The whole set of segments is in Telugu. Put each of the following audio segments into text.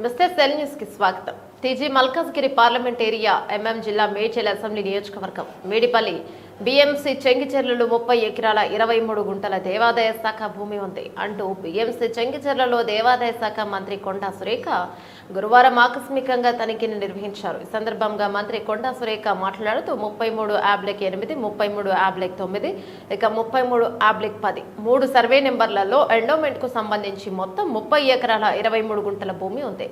నమస్తే సెల్ న్యూస్కి స్వాగతం. TG Malkajgiri parliament area MM జిల్లా మేడ్చల్ అసెంబ్లీ నియోజకవర్గం మేడిపల్లి. బీఎంసీ చెంగిచెర్లలో ముప్పై ఎకరాల ఇరవై మూడు గుంటల దేవాదాయ శాఖ భూమి ఉంది అంటూ బీఎంసీ చెంగిచెర్లలో దేవాదాయ శాఖ మంత్రి కొండా సురేఖ గురువారం ఆకస్మికంగా తనిఖీని నిర్వహించారు. ఈ సందర్భంగా మంత్రి కొండా సురేఖ మాట్లాడుతూ ముప్పై మూడు యాబ్లెక్ ఎనిమిది ముప్పై మూడు యాబ్లెక్ తొమ్మిది ఇక ముప్పై మూడు యాబ్లెక్ పది. మూడు సర్వే నెంబర్లలో ఎండోమెంట్కు సంబంధించి మొత్తం ముప్పై ఎకరాల ఇరవై మూడు గుంటల భూమి ఉంది.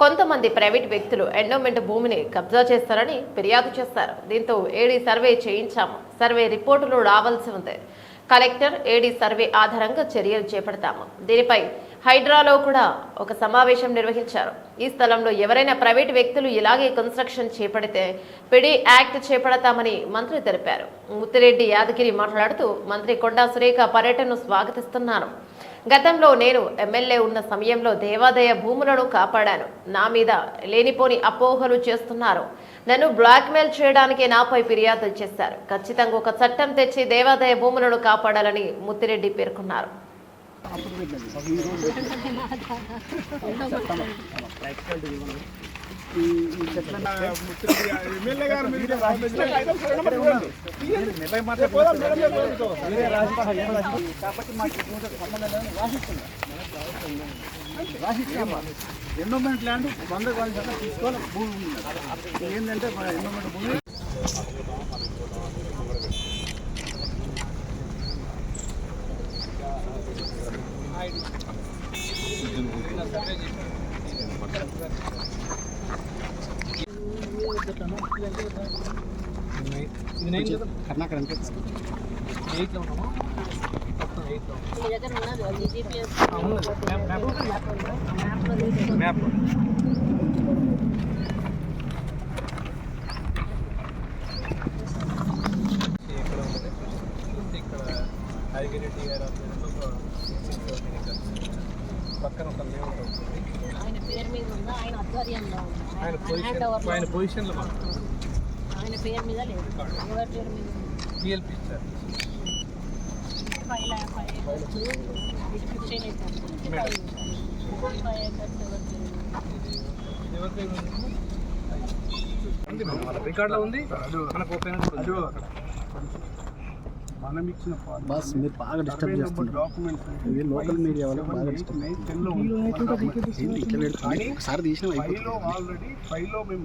కొంతమంది ప్రైవేట్ వ్యక్తులు ఎండోమెంట్ భూమిని కబ్జా చేస్తారని ఫిర్యాదు చేస్తారు. దీంతో ఏడీ సర్వే చేయించాము. సర్వే రిపోర్టులు రావాల్సి ఉంది. కలెక్టర్ ఏడీ సర్వే ఆధారంగా చర్యలు చేపడతాము. దీనిపై హైడ్రాలో కూడా ఒక సమావేశం నిర్వహించారు. ఈ స్థలంలో ఎవరైనా ప్రైవేట్ వ్యక్తులు ఇలాగే కన్స్ట్రక్షన్ చేపడితే పిడి యాక్ట్ చేపడతామని మంత్రి తెలిపారు. ముత్తిరెడ్డి యాదగిరి మాట్లాడుతూ మంత్రి కొండా సురేఖ పర్యటనను స్వాగతిస్తున్నారు గతంలో నేను ఎమ్మెల్యే ఉన్న సమయంలో దేవాదాయ భూములను కాపాడాను. నా మీద లేనిపోని అపోహలు చేస్తున్నారు. నన్ను బ్లాక్మెయిల్ చేయడానికి నాపై ఫిర్యాదు చేశారు. ఖచ్చితంగా ఒక చట్టం తెచ్చి దేవాదాయ భూములను కాపాడాలని ముత్తిరెడ్డి పేర్కొన్నారు. ఎమ్మెల్యే కాబట్టి మాకు సంబంధం లేదని రాసిస్తామా ఎండోమెంట్ ల్యాండ్ వంద కాలేజ్ తీసుకోవాలి భూమి ఉంది ఏంటంటే మన ఎండోమెంట్ భూమి కర్ణాకర్ ఎంత మీ దగ్గర ఉన్నది అది జీపీఎస్ ఇక్కడ ఉంది. ఇక్కడ ఐగిరెడ్డి గారు ఆధ్వర్యంలో ఒక సిక్స్ ఎకర్స్. పక్కన ఒక లేఅవుట్ అవుతుంది ఆయన పేరు మీద ఉందా ఆయన ఆధ్వర్యంలో ఉందా ఆయన పొజిషన్ ఓవర్లో ఆయన? పొజిషన్లో పేరు మీద లేదు. ఎవరి పేరు మీద? పిఎల్పి ఇచ్చారు. ఫైవ్ ఫిఫ్టీన్ ఫిఫ్టీ ఎవరి ఉంది? ఉంది మేడం, వాళ్ళ రికార్డులో ఉంది. మనకు ఓపెన్. మనం ఇచ్చిన బాస్ మీరు బాగా డిస్టర్బ్ చేస్తున్నారు. ఇది లోకల్ మీడియా వాళ్ళు బాగా డిస్టర్బ్ ఒకసారి తీసిన మేము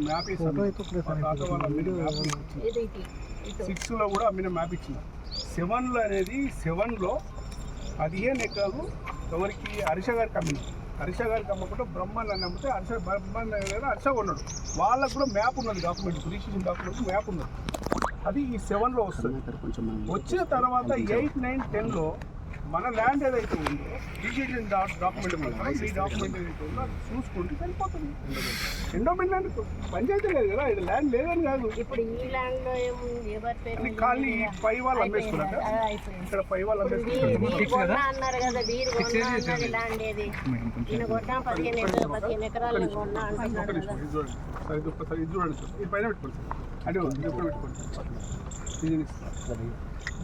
సిక్స్లో కూడా అమ్మిన మ్యాప్ ఇచ్చిన. సెవెన్లో అనేది సెవెన్లో పదిహేను ఎకరాలు ఎవరికి హర్ష గారికి అమ్మింది హర్ష గారికి అమ్మకుండా బ్రహ్మాన్ని అని అమ్మితే హర్ష బ్రహ్మాన్ని హర్ష ఉన్నాడు వాళ్ళకు కూడా మ్యాప్ ఉన్నది డాక్యుమెంట్ రిజిస్ట్రేషన్ డాక్యుమెంట్ మ్యాప్ ఉన్నది. అది ఈ సెవెన్లో వస్తుంది. వచ్చిన తర్వాత ఎయిట్ నైన్ టెన్లో మన ల్యాండ్ ఏదైతే ఉందో రిజిస్ట్రేషన్ డాక్యుమెంట్ ఈ డాక్యుమెంట్ ఏదైతే ఉందో అది చూసుకుంటే సరిపోతుంది. ఎండోమెంట్ ల్యాండ్ పంచాయతీ లేదు కదా ఇది ల్యాండ్ లేదని కాదు. ఇప్పుడు ఈ ల్యాండ్లో ఏముంది ఖాళీ? పై వాళ్ళు. అమ్మేసుకున్నాక ఇక్కడ పై వాళ్ళు అమ్మేసుకున్నారు అన్నారు కదా వీరు ల్యాండ్ ఏది. పదిహేను ఎకరాలు పదిహేను ఎకరాలు నేను కొన్నా అంటున్నాడు కదా ఇది చూడండి సార్ ఇది ఒక్కసారి ఇది చూడండి. సార్ ఇది పైన పెట్టుకోండి. సార్ అంటే పెట్టుకోండి.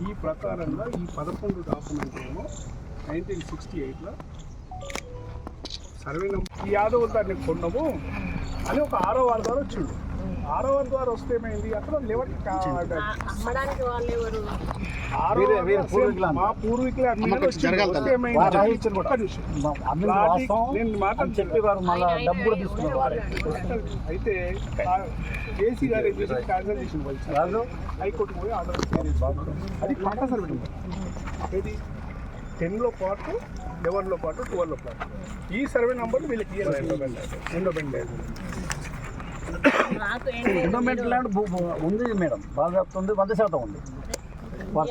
ఈ ప్రకారంగా ఈ పదకొండు డాక్యుమెంట్ ఏమో నైన్టీన్ సిక్స్టీ ఎయిట్లో సర్వే నెంబర్ ఈ యాదవ్ దాన్ని కొన్నాము అని ఒక ఆరో వారి ద్వారా వచ్చిండు. ఆరో వారి ద్వారా వస్తే ఏమైంది? అక్కడ లెవెల్ మా పూర్వీకులే అయితే ఆ కేసీ గారు హైకోర్టు పోయి ఆర్డర్ అది పాట సర్వే ఇది టెన్లో పాటు లెవెన్లో పాటు ట్వెల్వ్లో పాటు. ఈ సర్వే నెంబర్ వీళ్ళకి ఏంటి ఎండోమెంట్ ల్యాండ్ ఉంది మేడం. బాగా ఉంది వంద శాతం ఉంది.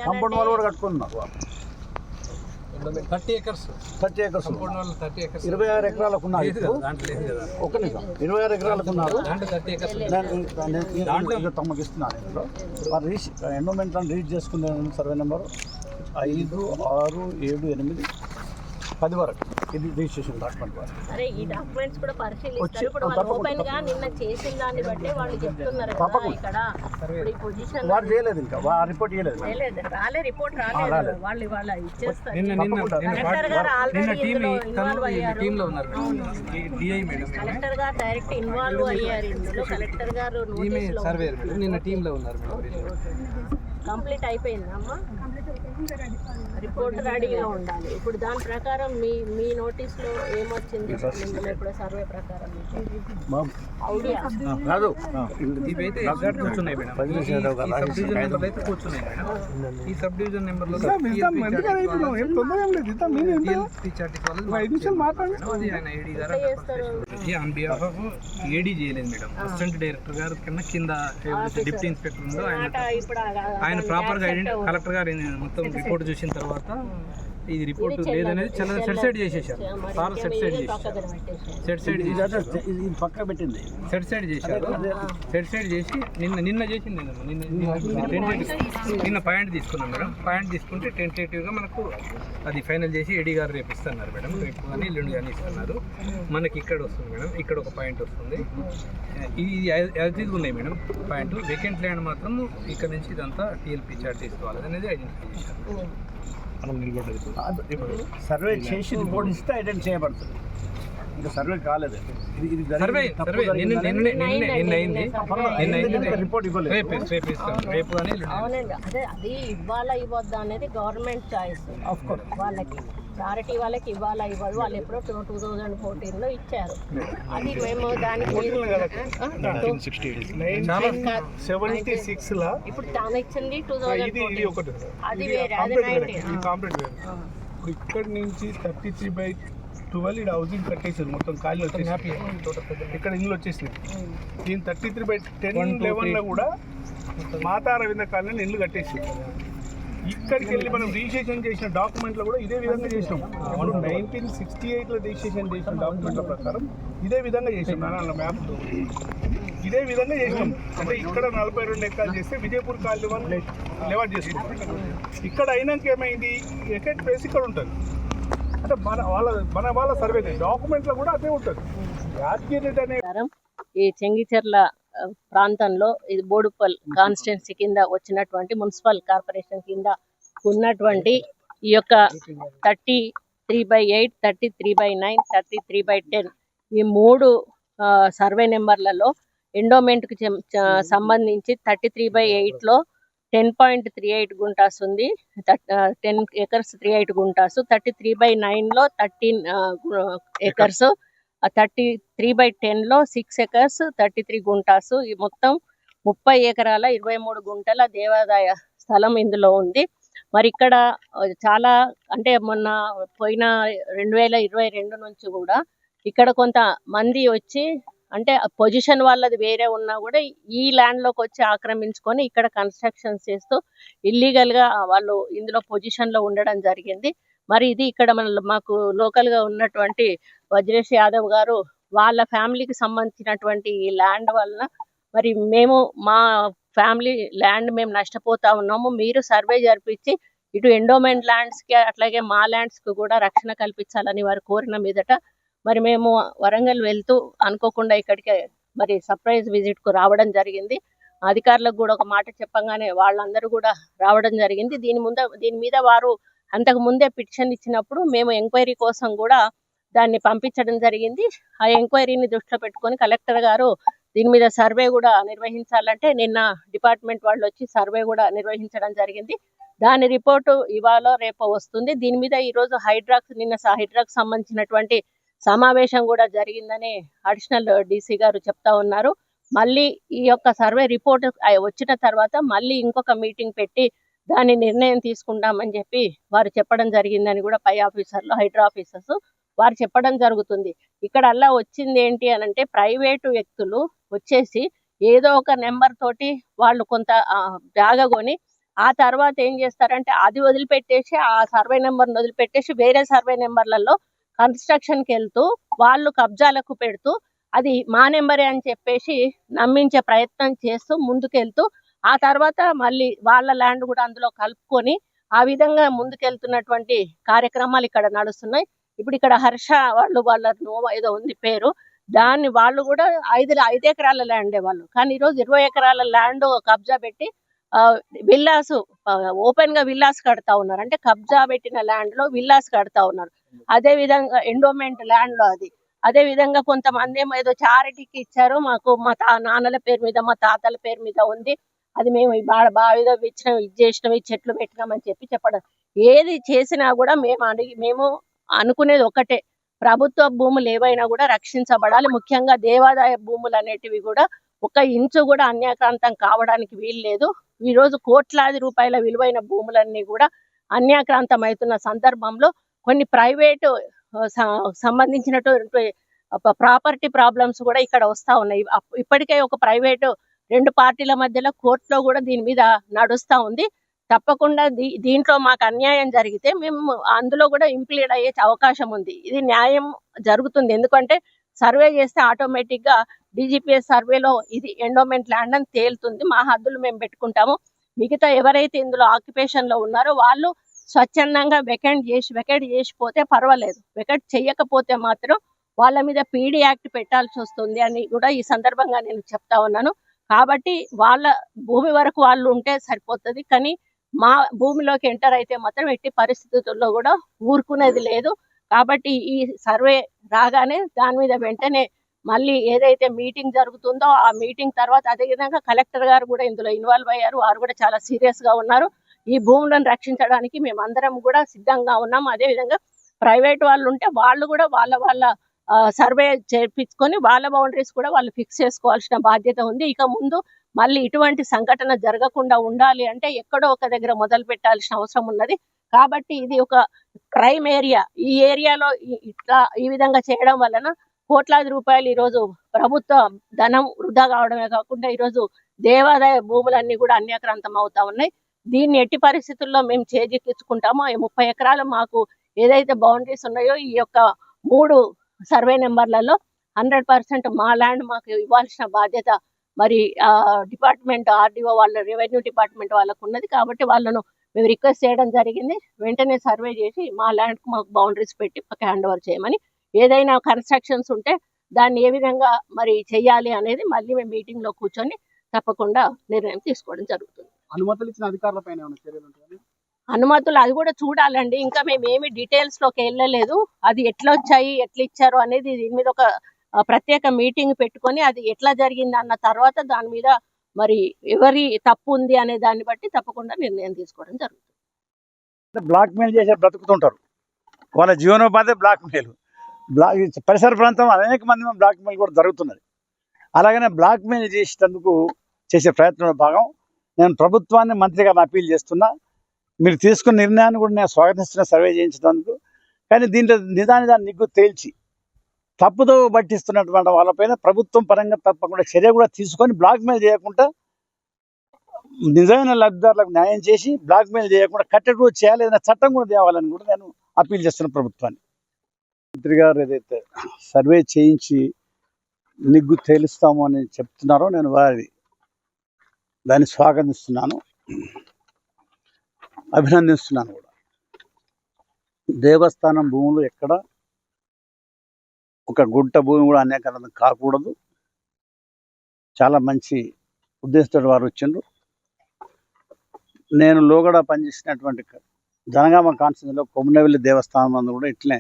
కంపౌండ్ వాళ్ళు కూడా కట్టుకున్నారు thirty acres. Thirty acres thirty acres. ఇరవై ఆరు ఎకరాలకు ఉన్నారు ఒక నిమిషం. ఇరవై ఆరు ఎకరాలకు ఉన్నారు దాంట్లో తమకు ఇస్తున్నాను ఇందులో. వారు రీచ్ ఎండోమెంట్ రీచ్ చేసుకునే సర్వే నెంబర్ ఐదు ఆరు ఏడు ఎనిమిది పది వరకు. ఇది రిజిస్ట్రేషన్ డాక్యుమెంట్ వరకు. అరే ఈ డాక్యుమెంట్స్ కూడా పరిశీలిస్తారు. ఇప్పుడు వాళ్ళు ఓపెన్గా నిన్న చేసిన దాన్ని బట్టి వాళ్ళు చెప్తున్నారు కదా. ఇక్కడ. ఇప్పుడు ఈ పొజిషన్ వారు చేయలేదు ఇంకా. రిపోర్ట్ చేయలేదు. రాలే రిపోర్ట్ రాలేదు. వాళ్ళు ఇవాళ ఇచ్చేస్తారు. నిన్న నిన్న కలెక్టర్ గారు నిన్న ఆల్రెడీ టీమ్ అయ్యారు. టీమ్లో ఉన్నారు డిఐ మేడం. కలెక్టర్ గారు డైరెక్ట్ ఇన్వాల్వ్ అయ్యారు ఇందులో. కలెక్టర్ గారు నోటీస్లో సర్వేర్ మేడం. నిన్న టీమ్లో ఉన్నారు మేడం. కంప్లీట్ అయిపోయింది అమ్మా రిపోర్ట్ రెడీగా ఉండాలి. ఇప్పుడు దాని ప్రకారం మీ మీ నోటీస్లో ఏమొచ్చింది ఇప్పుడు సర్వే ప్రకారం కాదు. ఇవైతే కూర్చున్నాయి మేడం. అయితే కూర్చున్నాయి మేడం. ఈ సబ్ డివిజన్ నెంబర్లో ఆన్ బిహాఫ్ ఆఫ్ ఏడీ చేయలేదు మేడం. అసిస్టెంట్ డైరెక్టర్ గారు కన్నా కింద డిప్యూటీ ఇన్స్పెక్టర్ ఉందో ఆయన ఇప్పుడు ఆ- ఆయన ప్రాపర్గా ఐడెంటి కలెక్టర్ గారు మొత్తం రిపోర్ట్ చూసిన తర్వాత ఇది రిపోర్ట్ లేదనేది చాలా సెట్ సైడ్ చేసేసారు. సార్ సెట్ సైడ్ చేసేసారు. పక్కన పెట్టేసి సెట్ సైడ్ ఇది చేసి పక్క పెట్టింది. సెట్ సైడ్ చేశారు సెట్ సైడ్ చేసి నిన్న నిన్న చేసింది నిన్న నిన్న పాయింట్ తీసుకున్నాం మేడం. పాయింట్ తీసుకుంటే టెంటేటివ్గా మనకు అది ఫైనల్ చేసి ఏడీ గారు రేపు ఇస్తున్నారు మేడం. రేపు కానీ ఎల్లుండి కానీ ఇస్తున్నారు మనకి ఇక్కడ వస్తుంది మేడం. ఇక్కడ ఒక పాయింట్ వస్తుంది. ఇది యాజ్ ఇది ఉన్నాయి మేడం పాయింట్ వేకెంట్ ల్యాండ్ మాత్రం ఇక్కడ నుంచి ఇదంతా టీఎల్పీ చార్ట్ తీసుకోవాలి అనేది ఐడెంటిఫై చేశారు మనం నిలబడ్డది ఇప్పుడు సర్వే చేసి రిపోర్ట్ ఇస్తే ఐడెంట్ చేయబడుతుంది ఇంకా సర్వే కాలేదు. ఇది ఇది సర్వే సర్వే. నిన్న నిన్న నిన్న నిన్న అయింది. నిన్న అయింది, రిపోర్ట్ ఇవ్వలేదు. రేపు రేపు ఇస్తాం రేపు ఎల్లుండి అవునండి. అదే అది ఇవ్వాలా ఇవ్వద్దా అనేది గవర్నమెంట్ చాయిస్. వాళ్ళకి. చారిటీ వాళ్ళకి ఇవ్వాలా? ఇవ్వదు. వాళ్ళు ఎప్పుడో టూ టూ థౌజండ్ ఫోర్టీన్లో ఇచ్చారు. అది మేము దానికి ఇప్పుడు తాను ఇచ్చింది టూ థౌజండ్ ఇది ఇది ఒకటి. అది ఇది వేరే, అది కాంప్లీట్ వేరే. 90. ఇది కాంప్లీట్ వేరే. ఇప్పుడు ఇక్కడ నుంచి థర్టీ త్రీ బై ట్వెల్వ్ ఇక్కడ హౌసింగ్ కట్టేసారు మొత్తం ఖాళీ వచ్చేసి ఇక్కడ ఇల్లు వచ్చేసింది. దీని థర్టీ త్రీ బై టెన్ లెవెన్లో కూడా మాతా రవీంద్ర కాలనీ ఇల్లు కట్టేసి ఇక్కడికి వెళ్ళి మనం రిజిస్ట్రేషన్ చేసిన డాక్యుమెంట్లో కూడా ఇదే విధంగా చేసినాం మనం నైన్టీన్ సిక్స్టీ ఎయిట్లో రిజిస్ట్రేషన్ చేసిన డాక్యుమెంట్ల ప్రకారం ఇదే విధంగా చేసినాం నాన్న మ్యాప్ ఇదే విధంగా చేసినాం అంటే ఇక్కడ నలభై రెండు ఎకరాలు చేస్తే విజయపూర్ కాలనీ వాళ్ళు లెవెట్ చేస్తున్నాం. ఇక్కడ అయినాక ఏమైంది? ఎకెట్ ప్లేస్ ఇక్కడ ఉంటుంది. అంటే మన వాళ్ళ మన వాళ్ళ సర్వే. డాక్యుమెంట్లో కూడా అదే ఉంటుంది. యాదగిరి అనే ఈ చెంగిచెర్ల ప్రాంతంలో ఇది బోడుపల్ కాన్స్టిట్యున్సీ కింద వచ్చినటువంటి మున్సిపల్ కార్పొరేషన్ కింద ఉన్నటువంటి ఈ యొక్క thirty three by eight thirty three by nine thirty three by ten ఈ మూడు సర్వే నెంబర్లలో ఎండోమెంట్కి సంబంధించి థర్టీ త్రీ బై ఎయిట్లో ten point three eight guntas ఉంది. Ten acres three eight guntas. Thirty three by నైన్లో thirteen acres thirty three by టెన్లో six acres thirty three guntas. ఈ మొత్తం ముప్పై ఎకరాల ఇరవై మూడు గుంటల దేవాదాయ స్థలం ఇందులో ఉంది. మరి ఇక్కడ చాలా అంటే మొన్న పోయిన రెండు వేల ఇరవై రెండు నుంచి కూడా ఇక్కడ కొంత మంది వచ్చి అంటే పొజిషన్ వాళ్ళది వేరే ఉన్నా కూడా ఈ ల్యాండ్లోకి వచ్చి ఆక్రమించుకొని ఇక్కడ కన్స్ట్రక్షన్ చేస్తూ ఇల్లీగల్గా వాళ్ళు ఇందులో పొజిషన్లో ఉండడం జరిగింది. మరి ఇది ఇక్కడ మన మాకు లోకల్గా ఉన్నటువంటి వజ్రేష్ యాదవ్ గారు వాళ్ళ ఫ్యామిలీకి సంబంధించినటువంటి ఈ ల్యాండ్ వలన మరి మేము మా ఫ్యామిలీ ల్యాండ్ మేము నష్టపోతా ఉన్నాము. మీరు సర్వే జరిపించి ఇటు ఎండోమెంట్ ల్యాండ్స్కి అట్లాగే మా ల్యాండ్స్కి కూడా రక్షణ కల్పించాలని వారు కోరిన మీదట మరి మేము వరంగల్ వెళ్తూ అనుకోకుండా ఇక్కడికి మరి సర్ప్రైజ్ విజిట్కు రావడం జరిగింది. అధికారులకు కూడా ఒక మాట చెప్పంగానే వాళ్ళందరూ కూడా రావడం జరిగింది. దీని ముంద దీని మీద వారు అంతకు ముందే పిటిషన్ ఇచ్చినప్పుడు మేము ఎంక్వైరీ కోసం కూడా దాన్ని పంపించడం జరిగింది. ఆ ఎంక్వైరీని దృష్టిలో పెట్టుకొని కలెక్టర్ గారు దీని మీద సర్వే కూడా నిర్వహించాలంటే నిన్న డిపార్ట్మెంట్ వాళ్ళు వచ్చి సర్వే కూడా నిర్వహించడం జరిగింది. దాని రిపోర్టు ఇవాళ రేపు వస్తుంది. దీని మీద ఈ రోజు హైడ్రాక్స్ నిన్న హైడ్రాక్స్ సంబంధించినటువంటి సమావేశం కూడా జరిగిందని అడిషనల్ డీసీ గారు చెప్తా ఉన్నారు. మళ్ళీ ఈ యొక్క సర్వే రిపోర్ట్ వచ్చిన తర్వాత మళ్ళీ ఇంకొక మీటింగ్ పెట్టి దాని నిర్ణయం తీసుకుంటామని చెప్పి వారు చెప్పడం జరిగిందని కూడా పై ఆఫీసర్లు హైడ్రా ఆఫీసర్స్ వారు చెప్పడం జరుగుతుంది. ఇక్కడ అలా వచ్చింది ఏంటి అని అంటే ప్రైవేటు వ్యక్తులు వచ్చేసి ఏదో ఒక నెంబర్ తోటి వాళ్ళు కొంత ఆ, జాగా కొని ఆ తర్వాత ఏం చేస్తారంటే అది వదిలిపెట్టేసి ఆ సర్వే నెంబర్ని వదిలిపెట్టేసి వేరే సర్వే నెంబర్లలో కన్స్ట్రక్షన్కి వెళ్తూ వాళ్ళు కబ్జాలకు పెడుతూ అది మా నెంబరే అని చెప్పేసి నమ్మించే ప్రయత్నం చేస్తూ ముందుకెళ్తూ ఆ తర్వాత మళ్ళీ వాళ్ళ ల్యాండ్ కూడా అందులో కలుపుకొని ఆ విధంగా ముందుకెళ్తున్నటువంటి కార్యక్రమాలు ఇక్కడ నడుస్తున్నాయి. ఇప్పుడు ఇక్కడ హర్ష వాళ్ళు వాళ్ళ నోవా ఏదో ఉంది పేరు. దాన్ని వాళ్ళు కూడా ఐదు ఐదు ఎకరాల ల్యాండే వాళ్ళు. కానీ ఈరోజు ఇరవై ఎకరాల ల్యాండ్ కబ్జా పెట్టి విల్లాస్ ఓపెన్గా విల్లాస్ కడతా ఉన్నారు. అంటే కబ్జా పెట్టిన ల్యాండ్లో విల్లాస్ కడతా ఉన్నారు. అదే విధంగా ఎండోమెంట్ ల్యాండ్లో అది. అదే విధంగా కొంతమంది ఏమో ఏదో చారిటీకి ఇచ్చారు. మాకు మా తా నాన్నల పేరు మీద మా తాతల పేరు మీద ఉంది. అది మేము ఈ బావిలో ఇచ్చినాం ఇది చేసినాం ఈ చెట్లు పెట్టినాం అని చెప్పి చెప్పడం. ఏది చేసినా కూడా మేము అడిగి మేము అనుకునేది ఒకటే. ప్రభుత్వ భూములు ఏవైనా కూడా రక్షించబడాలి. ముఖ్యంగా దేవాదాయ భూములు అనేటివి కూడా ఒక ఇంచు కూడా అన్యాక్రాంతం కావడానికి వీలు లేదు. ఈ రోజు కోట్లాది రూపాయల విలువైన భూములన్నీ కూడా అన్యాక్రాంతం అవుతున్న సందర్భంలో కొన్ని ప్రైవేటు సంబంధించినటువంటి ప్రాపర్టీ ప్రాబ్లమ్స్ కూడా ఇక్కడ వస్తా ఉన్నాయి. ఇప్పటికే ఒక ప్రైవేటు రెండు పార్టీల మధ్యలో కోర్టులో కూడా దీని మీద నడుస్తూ ఉంది. తప్పకుండా దీ దీంట్లో మాకు అన్యాయం జరిగితే మేము అందులో కూడా ఇంప్లీడ్ అయ్యే అవకాశం ఉంది. ఇది న్యాయం జరుగుతుంది. ఎందుకంటే సర్వే చేస్తే ఆటోమేటిక్గా సర్వేలో ఇది ఎండోమెంట్ ల్యాండ్ అని తేలుతుంది. మా హద్దులు మేము పెట్టుకుంటాము. మిగతా ఎవరైతే ఇందులో ఆక్యుపేషన్లో ఉన్నారో వాళ్ళు స్వచ్ఛందంగా వెకెంట్ చేసి వెకెట్ చేసిపోతే పర్వాలేదు. వెకెట్ చేయకపోతే మాత్రం వాళ్ళ మీద పీడీ యాక్ట్ పెట్టాల్సి వస్తుంది అని కూడా ఈ సందర్భంగా నేను చెప్తా ఉన్నాను. కాబట్టి వాళ్ళ భూమి వరకు వాళ్ళు ఉంటే సరిపోతుంది. కానీ మా భూమిలోకి ఎంటర్ అయితే మాత్రం ఎట్టి పరిస్థితుల్లో కూడా ఊరుకునేది లేదు. కాబట్టి ఈ సర్వే రాగానే దాని మీద వెంటనే మళ్ళీ ఏదైతే మీటింగ్ జరుగుతుందో ఆ మీటింగ్ తర్వాత అదే విధంగా కలెక్టర్ గారు కూడా ఇందులో ఇన్వాల్వ్ అయ్యారు. వారు కూడా చాలా సీరియస్గా ఉన్నారు. ఈ భూములను రక్షించడానికి మేము అందరం కూడా సిద్ధంగా ఉన్నాం. అదే విధంగా ప్రైవేట్ వాళ్ళు ఉంటే వాళ్ళు కూడా వాళ్ళ వాళ్ళ సర్వే చేపించుకొని వాళ్ళ బౌండరీస్ కూడా వాళ్ళు ఫిక్స్ చేసుకోవాల్సిన బాధ్యత ఉంది. ఇక ముందు మళ్ళీ ఇటువంటి సంఘటన జరగకుండా ఉండాలి అంటే ఎక్కడో ఒక దగ్గర మొదలు పెట్టాల్సిన అవసరం ఉన్నది. కాబట్టి ఇది ఒక క్రైమ్ ఏరియా ఈ ఏరియాలో ఇట్లా ఈ విధంగా చేయడం వలన కోట్లాది రూపాయలు ఈరోజు ప్రభుత్వ ధనం వృధా కావడమే కాకుండా ఈరోజు దేవాదాయ భూములన్నీ కూడా అన్యాక్రాంతం అవుతా ఉన్నాయి. దీన్ని ఎట్టి పరిస్థితుల్లో మేము చేజిక్కించుకుంటామో ఈ ముప్పై ఎకరాలు మాకు ఏదైతే బౌండరీస్ ఉన్నాయో ఈ యొక్క మూడు సర్వే నెంబర్లలో హండ్రెడ్ పర్సెంట్ మా ల్యాండ్ మాకు ఇవ్వాల్సిన బాధ్యత మరి ఆ డిపార్ట్మెంట్ ఆర్డీఓ వాళ్ళ రెవెన్యూ డిపార్ట్మెంట్ వాళ్ళకు ఉన్నది కాబట్టి వాళ్ళను మేము రిక్వెస్ట్ చేయడం జరిగింది. వెంటనే సర్వే చేసి మా ల్యాండ్ మాకు బౌండరీస్ పెట్టి మాకు హ్యాండ్ ఓవర్ చేయమని. ఏదైనా కన్స్ట్రక్షన్స్ ఉంటే దాన్ని ఏ విధంగా మరి చెయ్యాలి అనేది మళ్ళీ మేము మీటింగ్లో కూర్చొని తప్పకుండా నిర్ణయం తీసుకోవడం జరుగుతుంది. అనుమతులు ఇచ్చిన అధికారుల పైన ఏమైనా చర్యలు ఉంటాయని అనుమతులు అది కూడా చూడాలండి. ఇంకా మేము ఏమి డీటెయిల్స్లోకి వెళ్ళలేదు. అది ఎట్లా వచ్చాయి ఎట్లా ఇచ్చారు అనేది దీని మీద ఒక ప్రత్యేక మీటింగ్ పెట్టుకొని అది ఎట్లా జరిగింది అన్న తర్వాత దాని మీద మరి ఎవరి తప్పు ఉంది అనే దాన్ని బట్టి తప్పకుండా నిర్ణయం తీసుకోవడం జరుగుతుంది. బ్లాక్ మెయిల్ చేసే బ్రతుకుతుంటారు. వాళ్ళ జీవనోపాధి బ్లాక్ మెయిల్ బ్లాక్ పరిసర ప్రాంతం అనేక మంది బ్లాక్ మెయిల్ కూడా జరుగుతున్నది. అలాగనే బ్లాక్ మెయిల్ చేసేటందుకు చేసే ప్రయత్నంలో భాగం నేను ప్రభుత్వాన్ని మంత్రిగా గారిని అప్పీల్ చేస్తున్నా. మీరు తీసుకున్న నిర్ణయాన్ని కూడా నేను స్వాగతిస్తున్న సర్వే చేయించినందుకు. కానీ దీంట్లో నిదాని దాన్ని నిగ్గు తేల్చి తప్పుదో పట్టిస్తున్నటువంటి వాళ్ళపైన ప్రభుత్వం పరంగా తప్పకుండా చర్య కూడా తీసుకొని బ్లాక్మెయిల్ చేయకుండా నిజమైన లబ్ధిదారులకు న్యాయం చేసి బ్లాక్మెయిల్ చేయకుండా కట్టెడు చేయాలి ఏదైనా చట్టం కూడా తేవాలని కూడా నేను అప్పీల్ చేస్తున్న ప్రభుత్వాన్ని. మంత్రి గారు ఏదైతే సర్వే చేయించి నిగ్గు తేలుస్తాము అని చెప్తున్నారో నేను వారి దాన్ని స్వాగతిస్తున్నాను. అభినందిస్తున్నాను కూడా. దేవస్థానం భూములు ఎక్కడ ఒక గుంట భూమి కూడా అనేకరణం కాకూడదు. చాలా మంచి ఉద్దేశంతో వారు వచ్చిండ్రు. నేను లోగడ పనిచేసినటువంటి జనగామ కాన్స్టిట్యూన్సీలో కొమ్మనవెల్లి దేవస్థానం అందు కూడా ఇట్లే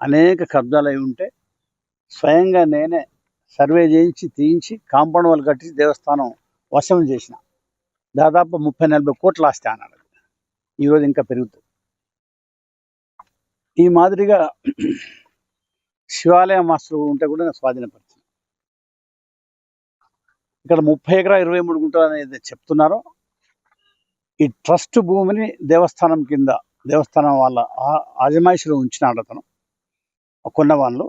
అనేక కబ్జాలు అయి ఉంటే స్వయంగా నేనే సర్వే చేయించి తీయించి కాంపౌండ్ వాళ్ళు కట్టి దేవస్థానం వశం చేసిన. దాదాపు ముప్పై నలభై కోట్ల ఆస్తి అన్నాడు ఈరోజు ఇంకా పెరుగుతుంది. ఈ మాదిరిగా శివాలయ మాస్టర్ ఉంటే కూడా నేను స్వాధీనపరిచాను ఇక్కడ ముప్పై ఎకరా ఇరవై మూడు గుంటలు అనేది చెప్తున్నారో. ఈ ట్రస్ట్ భూమిని దేవస్థానం కింద దేవస్థానం వాళ్ళ ఆజమాయిషిలో ఉంచినాడు అతను కొన్న వాళ్ళు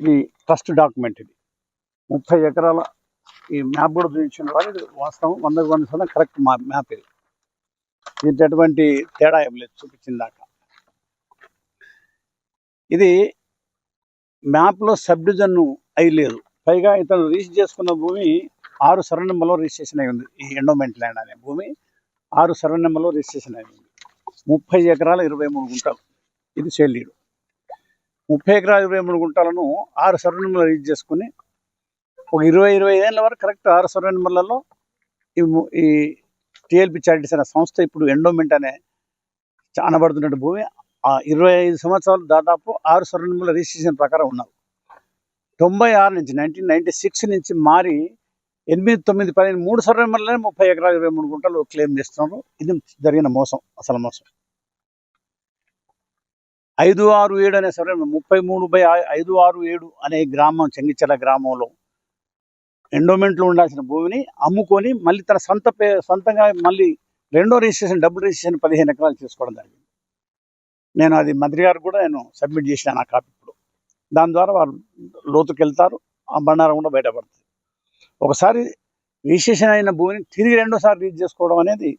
ఇది ట్రస్ట్ డాక్యుమెంట్ ఇది. ముప్పై ఎకరాల ఈ మ్యాప్ కూడా చూపించిన వాళ్ళు ఇది వాస్తవం. వందకు వంద శాతం కరెక్ట్ మా మ్యాప్ ఇది. దీంట్లో ఎటువంటి తేడా ఏం లేదు చూపించిన దాకా. ఇది మ్యాప్లో సబ్ డివిజన్ అయి లేదు పైగా ఇతను రిజిస్టర్ చేసుకున్న భూమి ఆరు సర్వ నెంబర్లో రిజిస్ట్రేషన్ అయి ఉంది. ఈ ఎండోమెంట్ ల్యాండ్ అనే భూమి ఆరు సర్వ నెంబర్లో రిజిస్ట్రేషన్ అయి ఉంది. ముప్పై ఎకరాల ఇరవై మూడు గుంటలు. ఇది సేల్లీడు ముప్పై ఎకరాలు ఇరవై మూడు గుంటలను ఆరు సర్వే నెంబర్లో రీచ్ చేసుకుని ఒక ఇరవై ఇరవై ఏళ్ళ వరకు కరెక్ట్ ఆరు సర్వే నెంబర్లలో ఈ ము- టిఎల్పి చారిటీస్ అనే సంస్థ ఇప్పుడు ఎండోమెంట్ అనే చానబడుతున్నట్టు భూమి ఇరవై ఐదు సంవత్సరాలు దాదాపు ఆరు స్వర్ణముల రిజిస్ట్రేషన్ ప్రకారం ఉన్నారు తొంభై ఆరు నుంచి నైన్టీన్ నైన్టీ సిక్స్ నుంచి మారి ఎనిమిది తొమ్మిది పదిహేను మూడు స్వర్ణములనే ముప్పై ఎకరాలు ఇరవై మూడు గుంటలు క్లెయిమ్ చేస్తున్నారు. ఇది జరిగిన మోసం అసలు మోసం. ఐదు ఆరు ఏడు అనే సర్వే ముప్పై మూడు బై ఐదు ఆరు ఏడు అనే గ్రామం చెంగిచెల గ్రామంలో ఎండోమెంట్లో ఉండాల్సిన భూమిని అమ్ముకొని మళ్ళీ తన సొంత పే సొంతంగా మళ్ళీ రెండో రిజిస్ట్రేషన్ డబుల్ రిజిస్ట్రేషన్ పదిహేను ఎకరాలు చేసుకోవడం జరిగింది. నేను అది మంత్రి గారికి కూడా నేను సబ్మిట్ చేసినాను ఆ కాపీ ఇప్పుడు. దాని ద్వారా వారు లోతుకి వెళ్తారు ఆ బండారం కూడా బయటపడుతుంది. ఒకసారి రిజిస్ట్రేషన్ అయిన భూమిని తిరిగి రెండోసారి రీచ్ చేసుకోవడం అనేది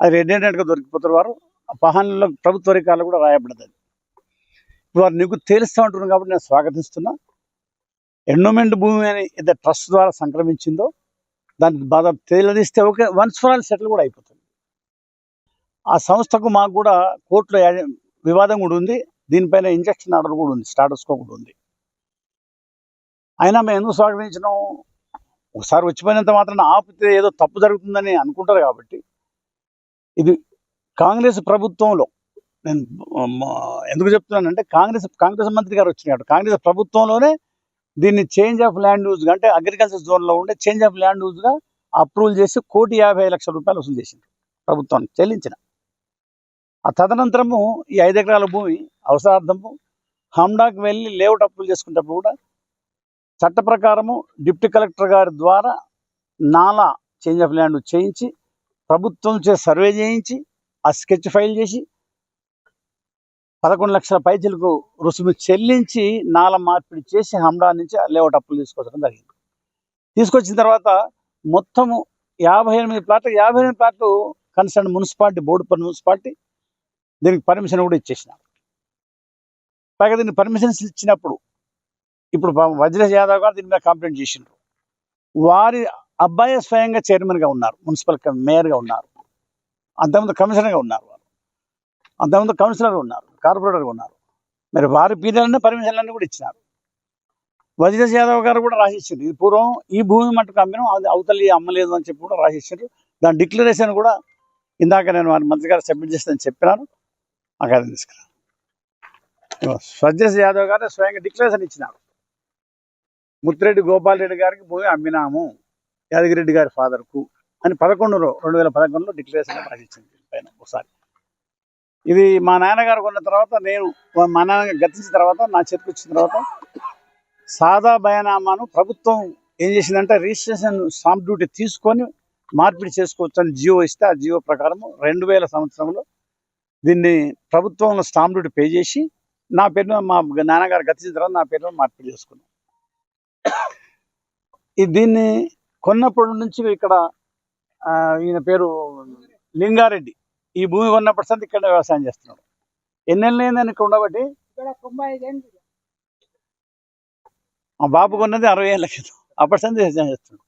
అది రెడ్డెండెంట్గా దొరికిపోతారు వారు. ఆ పహాన్లో ప్రభుత్వ రికార్డులు కూడా రాయబడ్డది ఇప్పుడు వారు నీకు తేలుస్తూ ఉంటున్నారు కాబట్టి నేను స్వాగతిస్తున్నా. ఎండోమెంట్ భూమి అని ఎంత ట్రస్ట్ ద్వారా సంక్రమించిందో దాన్ని బాధ తేలదీస్తే okay once for all settle కూడా అయిపోతుంది. ఆ సంస్థకు మాకు కూడా కోర్టులో వివాదం కూడా ఉంది. దీనిపైన ఇంజక్షన్ ఆర్డర్ కూడా ఉంది. స్టాటస్కో కూడా ఉంది. అయినా మేము ఎందుకు స్వాగతించినాం? ఒకసారి వచ్చిపోయినంత మాత్రం ఆపితే ఏదో తప్పు జరుగుతుందని అనుకుంటారు కాబట్టి. ఇది కాంగ్రెస్ ప్రభుత్వంలో నేను ఎందుకు చెప్తున్నానంటే కాంగ్రెస్ కాంగ్రెస్ మంత్రి గారు వచ్చినాడు. కాంగ్రెస్ ప్రభుత్వంలోనే దీన్ని చేంజ్ ఆఫ్ ల్యాండ్ యూజ్గా అంటే అగ్రికల్చర్ జోన్లో ఉండే చేంజ్ ఆఫ్ ల్యాండ్ యూజ్గా అప్రూవల్ చేసి కోటి యాభై లక్షల రూపాయలు వసూలు చేసింది ప్రభుత్వానికి చెల్లించిన. ఆ తదనంతరము ఈ ఐదు ఎకరాల భూమి అవసరార్థము హండాకు వెళ్ళి లేఅవుట్ అప్పులు చేసుకునేటప్పుడు కూడా చట్ట ప్రకారము డిప్యూటీ కలెక్టర్ గారి ద్వారా నాలా చేంజ్ ఆఫ్ ల్యాండ్ చేయించి ప్రభుత్వం చే సర్వే చేయించి ఆ స్కెచ్ ఫైల్ చేసి పదకొండు లక్షల పైచలకు రుసుము చెల్లించి నాల మార్పిడి చేసి హమ్డా నుంచి లేఅవుట్ అప్పులు తీసుకొచ్చడం జరిగింది. తీసుకొచ్చిన తర్వాత మొత్తము యాభై ఎనిమిది ప్లాట్లు యాభై ఎనిమిది ప్లాట్లు కన్సర్న్ మున్సిపాలిటీ బోర్డు మున్సిపాలిటీ దీనికి పర్మిషన్ కూడా ఇచ్చేసినారు పైగా దీనికి పర్మిషన్స్ ఇచ్చినప్పుడు ఇప్పుడు వజ్రేష్ యాదవ్ గారు దీని మీద కంప్లైంట్ చేసిండ్రు. వారి అబ్బాయి స్వయంగా చైర్మన్గా ఉన్నారు మున్సిపల్ మేయర్గా ఉన్నారు. అంతకుముందు కమిషనర్గా ఉన్నారు వారు. అంతకుముందు కౌన్సిలర్గా ఉన్నారు కార్పొరేటర్గా ఉన్నారు. మరి వారి పీరియడ్లోనే పర్మిషన్లన్నీ కూడా ఇచ్చినారు. వజ్రేష్ యాదవ్ గారు కూడా రాసిచ్చారు ఇది పూర్వం ఈ భూమి మట్టుకు అమ్మినాం అది అవతలి అమ్మలేదు అని చెప్పి కూడా రాసిచ్చారు దాని డిక్లరేషన్ కూడా ఇందాక నేను వారి మంత్రి గారు సబ్మిట్ చేస్తానని చెప్పినాను. అక్కడ అది తీసుకురా యాదవ్ గారు స్వయంగా డిక్లరేషన్ ఇచ్చినారు. ముత్తిరెడ్డి గోపాల్ రెడ్డి గారికి భూమి అమ్మినాము. యాదగిరెడ్డి గారి ఫాదర్కు అని పదకొండులో రెండు వేల పదకొండులో డిక్లరేషన్ రాసిచ్చింది పైన ఒకసారి. ఇది మా నాన్నగారు కొన్న తర్వాత నేను మా నాన్న గతించిన తర్వాత నా చేతికి వచ్చిన తర్వాత సాదా బయనామాను ప్రభుత్వం ఏం చేసిందంటే రిజిస్ట్రేషన్ స్టాంప్ డ్యూటీ తీసుకొని మార్పిడి చేసుకోవచ్చు అని జియో ఇస్తే ఆ జియో ప్రకారం రెండు వేల సంవత్సరంలో దీన్ని ప్రభుత్వంలో స్టాంప్ డ్యూటీ పే చేసి నా పేరున మా నాన్నగారు గతించిన తర్వాత నా పేరున మార్పిడి చేసుకున్నాం. ఈ దీన్ని కొన్నప్పటి నుంచి ఇక్కడ ఈయన పేరు లింగారెడ్డి. ఈ భూమి కొన్నప్పటి సంది ఇక్కడ వ్యవసాయం చేస్తున్నాడు. ఎన్నెళ్ళు అయిందని ఇక్కడ ఉండబట్టి? మా బాబు కొన్నది అరవై ఏళ్ళ క్రితం. అప్పటి సంది వ్యవసాయం చేస్తున్నాడు.